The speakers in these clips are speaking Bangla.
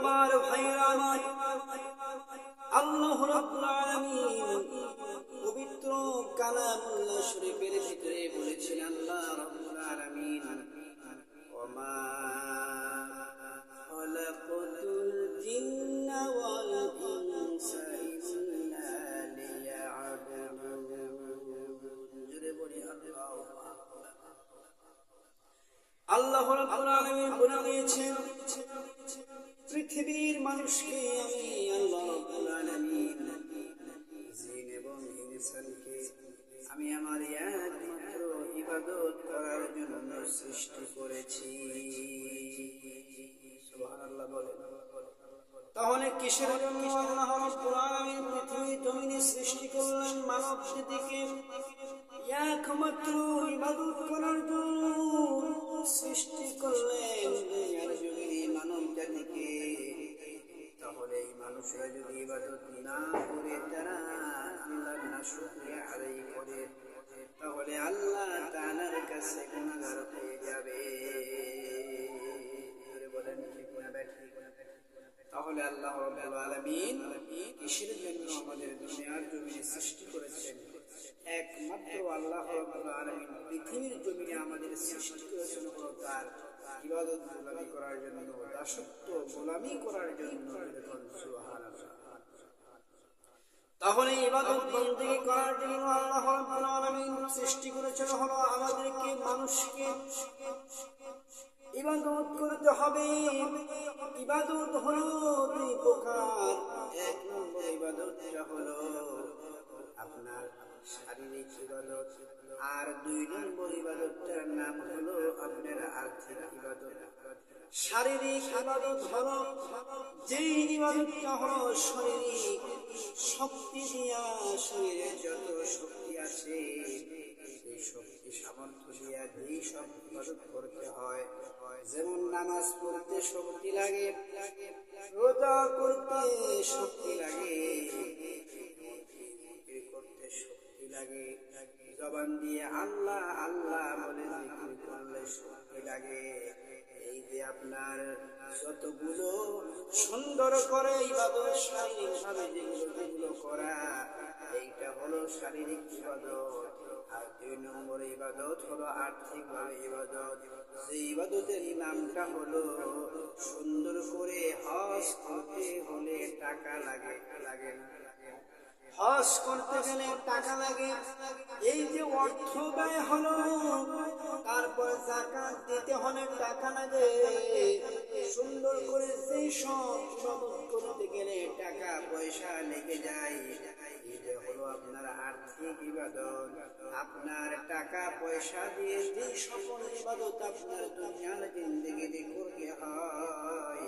আমার ভাইরা আমার আল্লাহ রাব্বুল পবিত্র কালামুল্লাহ শরীফের ভিতরে বলেছেন আল্লাহ রাব্বুল আলামিন আল্লাহু রাব্বুল বলে দিয়েছেন মানুষকে আমি আমার একমাত্র ইবাদত করার জন্য সৃষ্টি করেছি। তাহলে কিসের জন্য আল্লাহ রাব্বুল আলামিন পৃথিবী জমিনে সৃষ্টি করলেন মানব জাতিকে একমাত্র মানুষরা যদি তাহলে আল্লাহ তাআলার কাছে গুনাহগার হয়ে যাবে তাহলে আল্লাহ রাব্বুল আলামিন জন্য আমাদের দুনিয়ার জমিনে সৃষ্টি করেছেন। একমাত্র আল্লাহ রাব্বুল আলামিন পৃথিবীর জমিনে আমাদের সৃষ্টি করেছেন তার ইবাদত গোলামি করার জন্য, দাসত্ব গোলামি করার জন্য তাহলে ইবাদত বন্দেগী করার জন্য আল্লাহ রাব্বুল আলামিন সৃষ্টি করেছেন হলো আমাদেরকে, মানুষকে। ইবাদত করতে হবে। ইবাদত হলো দুই প্রকার। এক নম্বর হলো আপনার শারীরিক ইবাদত, আর দুই নম্বর ইবাদতটার নাম হলো শারীরিক ইবাদত হলো যেই ইবাদতটা হলো শারীরিক শক্তি দিয়া শরীরের যত শক্তি আছে শক্তি সামর্থ্য দিয়া যেই সব করতে হয়, যেমন নামাজ পড়তে শক্তি লাগে, রোজা করতে শক্তি লাগে লাগে। জবান দিয়ে আল্লাহ আল্লাহ বলে জিকির করলে শক্তি লাগে। এই যে আপনার যতগুলো সুন্দর করে ইবাদত, শারীরিক যেগুলো করা, এইটা হলো শারীরিক ইবাদত। আর দুই নম্বর ইবাদত হলো আর্থিক ভাবে ইবাদত। যে ইবাদতের নামটা হলো সুন্দর করে হজ করতে হলে টাকা লাগে লাগে না। হজ করতে গেলে টাকা লাগে। এই যে অর্থ ব্যয় হলো, তারপর জাকাত দিতে হলে টাকা লাগে। সুন্দর করে সেই সব করতে গেলে টাকা পয়সা লেগে যায়। এটা হলো আপনার আর্থিক ইবাদত। আপনার টাকা পয়সা দিয়ে যে সকল ইবাদত আপনার দুনিয়ার জিন্দগিতে করতে হয়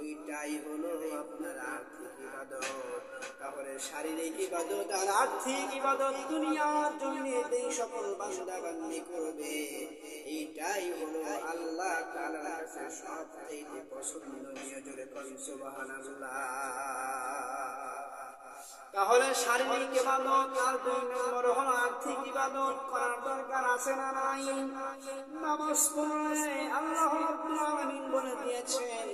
ওইটাই হলো আপনার আর্থিক ইবাদত। শারীরিক ইবাদত আর আর্থিক ইবাদত দুনিয়ার জন্য এই সকল বান্দা বান্দি করবে, এইটাই হলো আল্লাহ তাআলার কাছে সবচেয়ে পছন্দনীয় জোরে করি সুবহানাল্লাহ। তাহলে শারীরিক ইবাদত আর দুই নম্বর হলো আর্থিক ইবাদত করার দরকার আছে না নাই? নামাজ পড়লে আল্লাহ রাব্বুল আলামিন বলে দিয়েছেন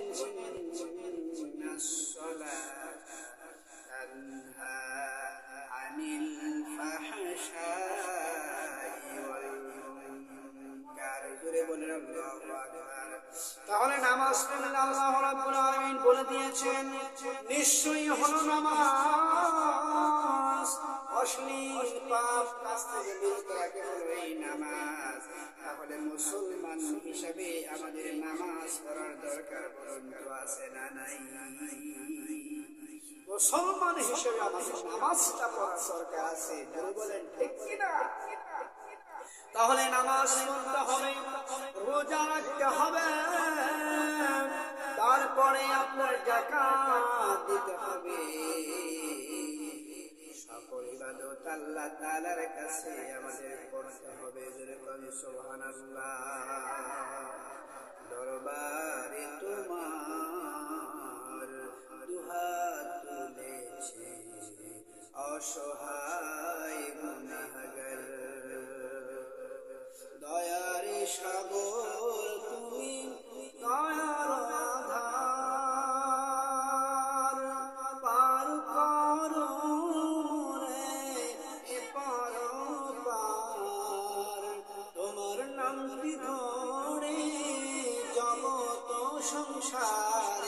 বলেন, আল্লাহু আকবার। তাহলে নামাজ পড়লে আল্লাহ রাব্বুল আলামিন বলে দিয়েছেন, নিশ্চয়ই হলো নামাজ। অশ্লীল পাপ কাজ থেকে বিরত রাখে হলো এই নামাজ। তাহলে মুসলমান হিসাবে আমাদের নামাজ পড়ার দরকার পর্যন্ত আছে না নাই? মুসলমান হিসেবে আমাদের নামাজটা পড়ার দরকার আছে। বলেন, ঠিক কিনা? তাহলে নামাজ পড়তে হবে, রোজা রাখতে হবে, তারপরে আপনার জাকাত দিতে হবে। সকল ইবাদত আল্লাহ তাআলার কাছে আমাদের করতে হবে যেরকম সুবহানাল্লাহ। সংসার